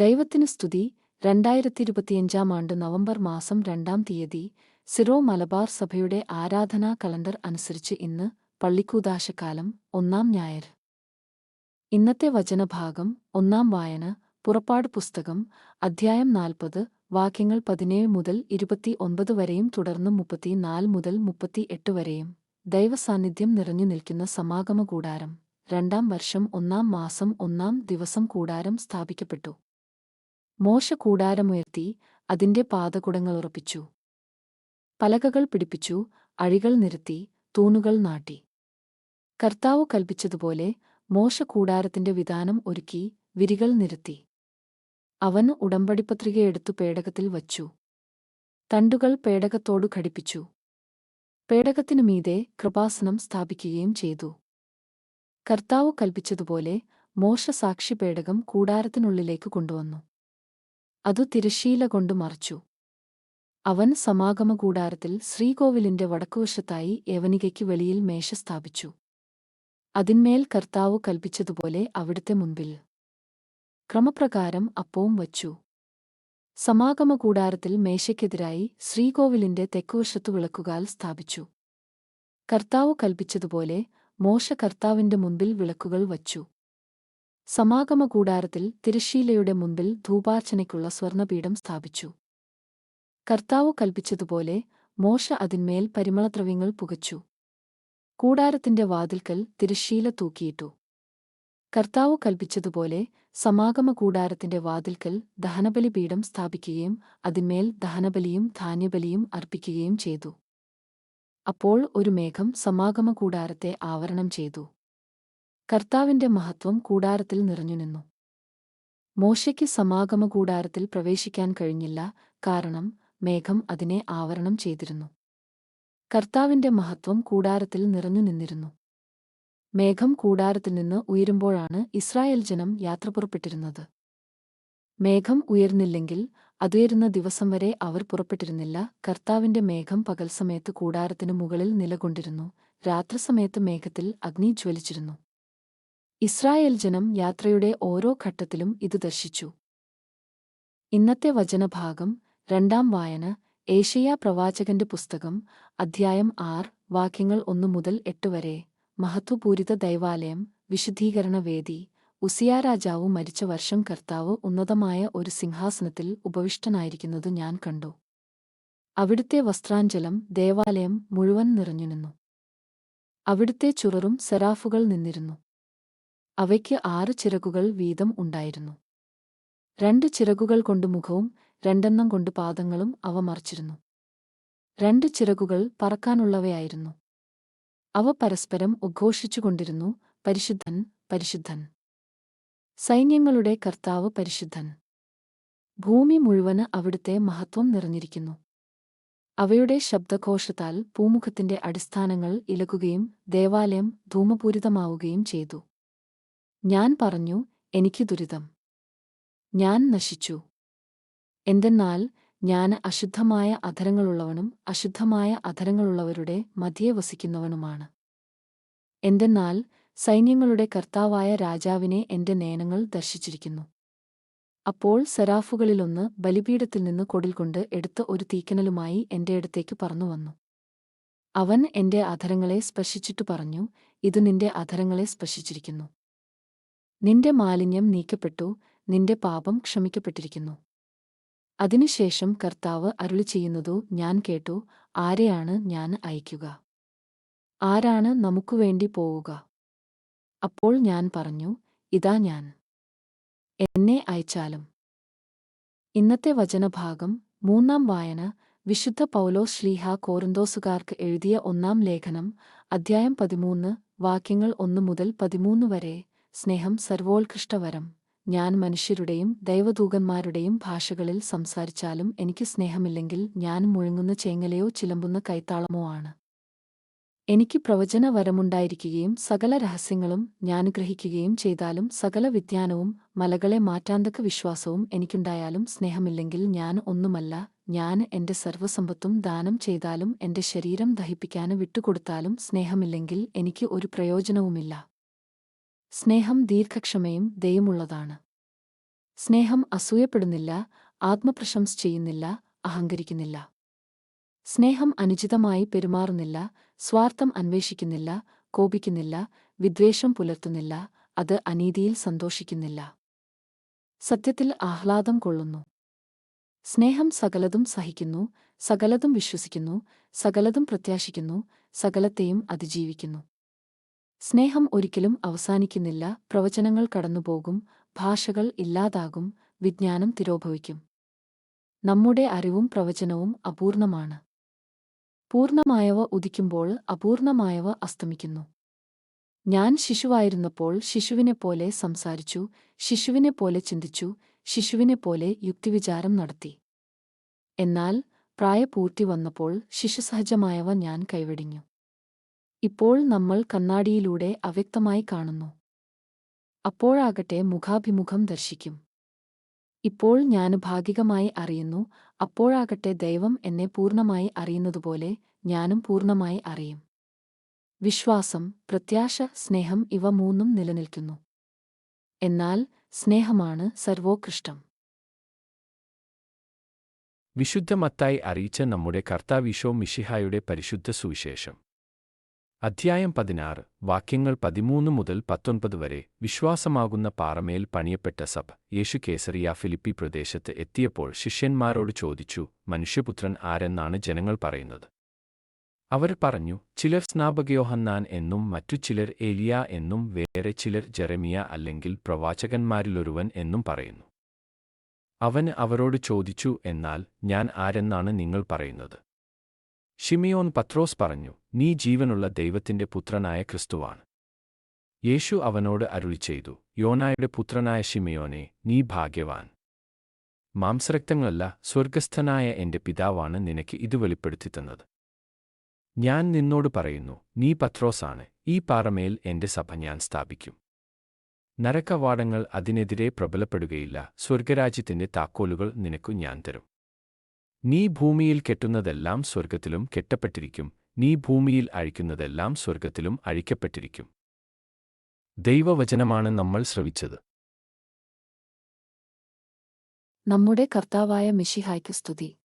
ദൈവത്തിന് സ്തുതി. രണ്ടായിരത്തി ഇരുപത്തിയഞ്ചാം ആണ്ട് നവംബർ മാസം രണ്ടാം തീയതി സിറോ മലബാർ സഭയുടെ ആരാധനാ കലണ്ടർ അനുസരിച്ച് ഇന്ന് പള്ളിക്കൂദാശക്കാലം ഒന്നാം ഞായർ. ഇന്നത്തെ വചനഭാഗം ഒന്നാം വായന പുറപ്പാട് പുസ്തകം അധ്യായം നാൽപ്പത് വാക്യങ്ങൾ പതിനേഴ് മുതൽ ഇരുപത്തി ഒൻപത് വരെയും തുടർന്ന് മുപ്പത്തിനാല് മുതൽ മുപ്പത്തിയെട്ട് വരെയും ദൈവസാന്നിധ്യം നിറഞ്ഞു നിൽക്കുന്ന സമാഗമ കൂടാരം രണ്ടാം വർഷം ഒന്നാം മാസം ഒന്നാം ദിവസം കൂടാരം സ്ഥാപിക്കപ്പെട്ടു. മോശ കൂടാരമുയർത്തി അതിന്റെ പാതകുടങ്ങൾ ഉറപ്പിച്ചു. പലകകൾ പിടിപ്പിച്ചു അഴികൾ നിരത്തി തൂണുകൾ നാട്ടി. കർത്താവ് കൽപ്പിച്ചതുപോലെ മോശ കൂടാരത്തിന്റെ വിധാനം ഒരുക്കി വിരികൾ നിരത്തി. അവൻ ഉടമ്പടിപത്രികയെടുത്തു പേടകത്തിൽ വച്ചു. തണ്ടുകൾ പേടകത്തോടു ഘടിപ്പിച്ചു. പേടകത്തിനു മീതെ കൃപാസനം സ്ഥാപിക്കുകയും ചെയ്തു. കർത്താവ് കൽപ്പിച്ചതുപോലെ മോശ സാക്ഷി പേടകം കൂടാരത്തിനുള്ളിലേക്ക് കൊണ്ടുവന്നു. അതു തിരശ്ശീല കൊണ്ട് മറച്ചു. അവൻ സമാഗമ കൂടാരത്തിൽ ശ്രീകോവിലിന്റെ വടക്കുവശത്തായി യവനികയ്ക്ക് വെളിയിൽ മേശ സ്ഥാപിച്ചു. അതിന്മേൽ കർത്താവ് കൽപ്പിച്ചതുപോലെ അവിടുത്തെ മുൻപിൽ. ക്രമപ്രകാരം അപ്പവും വച്ചു. സമാഗമ കൂടാരത്തിൽ മേശയ്ക്കെതിരായി ശ്രീകോവിലിന്റെ തെക്കുവശത്തു വിളക്കുകാൽ സ്ഥാപിച്ചു. കർത്താവ് കൽപ്പിച്ചതുപോലെ മോശ കർത്താവിന്റെ മുൻപിൽ വിളക്കുകൾ വച്ചു. സമാഗമ കൂടാരത്തിൽ തിരശ്ശീലയുടെ മുമ്പിൽ ധൂപാർച്ചനയ്ക്കുള്ള സ്വർണപീഠം സ്ഥാപിച്ചു. കർത്താവ് കൽപ്പിച്ചതുപോലെ മോശ അതിന്മേൽ പരിമളദ്രവ്യങ്ങൾ പുകച്ചു. കൂടാരത്തിന്റെ വാതിൽക്കൽ തിരശ്ശീല തൂക്കിയിട്ടു. കർത്താവ് കൽപ്പിച്ചതുപോലെ സമാഗമ കൂടാരത്തിന്റെ വാതിൽക്കൽ ദഹനബലിപീഠം സ്ഥാപിക്കുകയും അതിന്മേൽ ദഹനബലിയും ധാന്യബലിയും അർപ്പിക്കുകയും ചെയ്തു. അപ്പോൾ ഒരു മേഘം സമാഗമ കൂടാരത്തെ ആവരണം ചെയ്തു. കർത്താവിന്റെ മഹത്വം കൂടാരത്തിൽ നിറഞ്ഞുനിന്നു മോശയ്ക്ക് സമാഗമ കൂടാരത്തിൽ പ്രവേശിക്കാൻ കഴിഞ്ഞില്ല കാരണം മേഘം അതിനെ ആവരണം ചെയ്തിരുന്നു. കർത്താവിന്റെ മഹത്വം കൂടാരത്തിൽ നിറഞ്ഞു നിന്നിരുന്നു. മേഘം കൂടാരത്തിൽ നിന്ന് ഉയരുമ്പോഴാണ് ഇസ്രായേൽ ജനം യാത്ര പുറപ്പെട്ടിരുന്നത്. മേഘം ഉയർന്നില്ലെങ്കിൽ അതുയരുന്ന ദിവസം വരെ അവർ പുറപ്പെട്ടിരുന്നില്ല. കർത്താവിന്റെ മേഘം പകൽ സമയത്ത് കൂടാരത്തിനു മുകളിൽ നിലകൊണ്ടിരുന്നു. രാത്രി സമയത്ത് മേഘത്തിൽ അഗ്നി ജ്വലിച്ചിരുന്നു. ഇസ്രായേൽ ജനം യാത്രയുടെ ഓരോ ഘട്ടത്തിലും ഇത് ദർശിച്ചു. ഇന്നത്തെ വചനഭാഗം രണ്ടാം വായന ഏഷ്യ പ്രവാചകന്റെ പുസ്തകം അധ്യായം ആറ് വാക്യങ്ങൾ ഒന്നു മുതൽ എട്ട് വരെ. മഹത്വപൂരിത ദൈവാലയം വിശുദ്ധീകരണവേദി ഉസിയാരാജാവു മരിച്ച വർഷം കർത്താവ് ഉന്നതമായ ഒരു സിംഹാസനത്തിൽ ഉപവിഷ്ടനായിരിക്കുന്നത് ഞാൻ കണ്ടു. അവിടുത്തെ വസ്ത്രാഞ്ചലം ദേവാലയം മുഴുവൻ നിറഞ്ഞുനിന്നു അവിടുത്തെ ചുററും സെറാഫുകൾ നിന്നിരുന്നു. അവയ്ക്ക് ആറ് ചിറകുകൾ വീതം ഉണ്ടായിരുന്നു. രണ്ട് ചിറകുകൾ കൊണ്ട് മുഖവും രണ്ടെണ്ണം കൊണ്ട് പാദങ്ങളും അവ മറിച്ചിരുന്നു. രണ്ട് ചിറകുകൾ പറക്കാനുള്ളവയായിരുന്നു. അവ പരസ്പരം ഉദ്ഘോഷിച്ചുകൊണ്ടിരുന്നു പരിശുദ്ധൻ പരിശുദ്ധൻ. സൈന്യങ്ങളുടെ കർത്താവ് പരിശുദ്ധൻ. ഭൂമി മുഴുവൻ അവിടുത്തെ മഹത്വം നിറഞ്ഞിരിക്കുന്നു. അവയുടെ ശബ്ദഘോഷത്താൽ പൂമുഖത്തിന്റെ അടിസ്ഥാനങ്ങൾ ഇലകുകയും ദേവാലയം ധൂമപൂരിതമാവുകയും ചെയ്തു. ഞാൻ പറഞ്ഞു എനിക്ക് ദുരിതം. ഞാൻ നശിച്ചു. എന്തെന്നാൽ ഞാൻ അശുദ്ധമായ അധരങ്ങളുള്ളവനും അശുദ്ധമായ അധരങ്ങളുള്ളവരുടെ മധ്യേ വസിക്കുന്നവനുമാണ്. എന്തെന്നാൽ സൈന്യങ്ങളുടെ കർത്താവായ രാജാവിനെ എന്റെ നേനങ്ങൾ ദർശിച്ചിരിക്കുന്നു. അപ്പോൾ സെറാഫുകളിലൊന്ന് ബലിപീഠത്തിൽ നിന്ന് കൊടിൽകൊണ്ട് എടുത്ത ഒരു തീക്കനലുമായി എന്റെ അടുത്തേക്ക് പറന്നുവന്നു. അവൻ എന്റെ അധരങ്ങളെ സ്പർശിച്ചിട്ടു പറഞ്ഞു ഇത് നിന്റെ അധരങ്ങളെ സ്പർശിച്ചിരിക്കുന്നു. നിന്റെ മാലിന്യം നീക്കപ്പെട്ടു നിന്റെ പാപം ക്ഷമിക്കപ്പെട്ടിരിക്കുന്നു. അതിനുശേഷം കർത്താവ് അരുളി ചെയ്യുന്നതു ഞാൻ കേട്ടു ആരെയാണ് ഞാൻ അയക്കുക? ആരാണ് നമുക്കുവേണ്ടി പോവുക? അപ്പോൾ ഞാൻ പറഞ്ഞു ഇതാ ഞാൻ. എന്നെ അയച്ചാലും. ഇന്നത്തെ വചനഭാഗം മൂന്നാം വായന വിശുദ്ധ പൗലോ ശ്ലീഹ കോറിന്തോസുകാർക്ക് എഴുതിയ ഒന്നാം ലേഖനം അധ്യായം പതിമൂന്ന് വാക്യങ്ങൾ ഒന്നു മുതൽ പതിമൂന്ന് വരെ. സ്നേഹം സർവോത്കൃഷ്ടവരം. ഞാൻ മനുഷ്യരുടെയും ദൈവദൂതന്മാരുടെയും ഭാഷകളിൽ സംസാരിച്ചാലും എനിക്ക് സ്നേഹമില്ലെങ്കിൽ ഞാൻ മുഴങ്ങുന്ന ചേങ്ങലയോ ചിലമ്പുന്ന കൈത്താളമോ ആണ്. എനിക്ക് പ്രവചന വരമുണ്ടായിരിക്കുകയും സകല രഹസ്യങ്ങളും ഞാൻ ഗ്രഹിക്കുകയും ചെയ്താലും സകല വിജ്ഞാനവും മലകളെ മാറ്റാന്തക്ക വിശ്വാസവും എനിക്കുണ്ടായാലും സ്നേഹമില്ലെങ്കിൽ ഞാൻ ഒന്നുമല്ല ഞാൻ എന്റെ സർവസമ്പത്തും ദാനം ചെയ്താലും എന്റെ ശരീരം ദഹിപ്പിക്കാൻ വിട്ടുകൊടുത്താലും സ്നേഹമില്ലെങ്കിൽ എനിക്ക് ഒരു പ്രയോജനവുമില്ല. സ്നേഹം ദീർഘക്ഷമയും ദയുമുള്ളതാണ്. സ്നേഹം അസൂയപ്പെടുന്നില്ല ആത്മപ്രശംസ ചെയ്യുന്നില്ല അഹങ്കരിക്കുന്നില്ല. സ്നേഹം അനുചിതമായി പെരുമാറുന്നില്ല സ്വാർത്ഥം അന്വേഷിക്കുന്നില്ല കോപിക്കുന്നില്ല വിദ്വേഷം പുലർത്തുന്നില്ല അത് അനീതിയിൽ സന്തോഷിക്കുന്നില്ല. സത്യത്തിൽ ആഹ്ലാദം കൊള്ളുന്നു. സ്നേഹം സകലതും സഹിക്കുന്നു സകലതും വിശ്വസിക്കുന്നു സകലതും പ്രത്യാശിക്കുന്നു സകലത്തെയും അതിജീവിക്കുന്നു. സ്നേഹം ഒരിക്കലും അവസാനിക്കുന്നില്ല. പ്രവചനങ്ങൾ കടന്നുപോകും. ഭാഷകൾ ഇല്ലാതാകും. വിജ്ഞാനം തിരോഭവിക്കും. നമ്മുടെ അറിവും പ്രവചനവും അപൂർണമാണ്. പൂർണമായവ ഉദിക്കുമ്പോൾ അപൂർണമായവ അസ്തമിക്കുന്നു. ഞാൻ ശിശുവായിരുന്നപ്പോൾ ശിശുവിനെപ്പോലെ സംസാരിച്ചു. ശിശുവിനെപ്പോലെ ചിന്തിച്ചു. ശിശുവിനെപ്പോലെ യുക്തിവിചാരം നടത്തി. എന്നാൽ പ്രായപൂർത്തി വന്നപ്പോൾ ശിശുസഹജമായവ ഞാൻ കൈവെടിഞ്ഞു. ഇപ്പോൾ നമ്മൾ കണ്ണാടിയിലൂടെ അവ്യക്തമായി കാണുന്നു. അപ്പോഴാകട്ടെ മുഖാഭിമുഖം ദർശിക്കും. ഇപ്പോൾ ഞാൻ ഭാഗികമായി അറിയുന്നു അപ്പോഴാകട്ടെ ദൈവം എന്നെ പൂർണമായി അറിയുന്നതുപോലെ ഞാനും പൂർണമായി അറിയും. വിശ്വാസം പ്രത്യാശ സ്നേഹം ഇവ മൂന്നും നിലനിൽക്കുന്നു. എന്നാൽ സ്നേഹമാണ് സർവോകൃഷ്ടം വിശുദ്ധമത്തായി അറിയിച്ച നമ്മുടെ കർത്താവിശോ മിഷിഹായുടെ പരിശുദ്ധ സുവിശേഷം. അധ്യായം പതിനാറ്. വാക്യങ്ങൾ പതിമൂന്ന് മുതൽ പത്തൊൻപത് വരെ വിശ്വാസമാകുന്ന പാറമേൽ പണിയപ്പെട്ട സഭ യേശു കേസറിയ ഫിലിപ്പി പ്രദേശത്ത് എത്തിയപ്പോൾ ശിഷ്യന്മാരോട് ചോദിച്ചു മനുഷ്യപുത്രൻ ആരെന്നാണ് ജനങ്ങൾ പറയുന്നത്? അവർ പറഞ്ഞു ചിലർ സ്നാപകയോഹന്നാൻ എന്നും മറ്റു ചിലർ ഏലിയ എന്നും വേറെ ചിലർ ജെറമിയ അല്ലെങ്കിൽ പ്രവാചകന്മാരിലൊരുവൻ എന്നും പറയുന്നു. അവന് അവരോട് ചോദിച്ചു എന്നാൽ ഞാൻ ആരെന്നാണ് നിങ്ങൾ പറയുന്നത്? ഷിമിയോൻ പത്രോസ് പറഞ്ഞു നീ ജീവനുള്ള ദൈവത്തിന്റെ പുത്രനായ ക്രിസ്തുവാണ്. യേശു അവനോട് അരുളി ചെയ്തു യോനായുടെ പുത്രനായ ഷിമിയോനെ നീ ഭാഗ്യവാൻ. മാംസരക്തങ്ങളല്ല സ്വർഗസ്ഥനായ എന്റെ പിതാവാണ് നിനക്ക് ഇത് വെളിപ്പെടുത്തി തന്നത്. ഞാൻ നിന്നോട് പറയുന്നു നീ പത്രോസാണ് ഈ പാറമേൽ എന്റെ സഭ ഞാൻ സ്ഥാപിക്കും. നരകവാടങ്ങൾ അതിനെതിരെ പ്രബലപ്പെടുകയില്ല സ്വർഗരാജ്യത്തിന്റെ താക്കോലുകൾ നിനക്കു ഞാൻ തരും. നീ ഭൂമിയിൽ കെട്ടുന്നതെല്ലാം സ്വർഗത്തിലും കെട്ടപ്പെട്ടിരിക്കും. നീ ഭൂമിയിൽ അഴിക്കുന്നതെല്ലാം സ്വർഗത്തിലും അഴിക്കപ്പെട്ടിരിക്കും. ദൈവവചനമാണ് നമ്മൾ ശ്രവിച്ചത്. നമ്മുടെ കർത്താവായ മിഷിഹായ്ക്ക് സ്തുതി.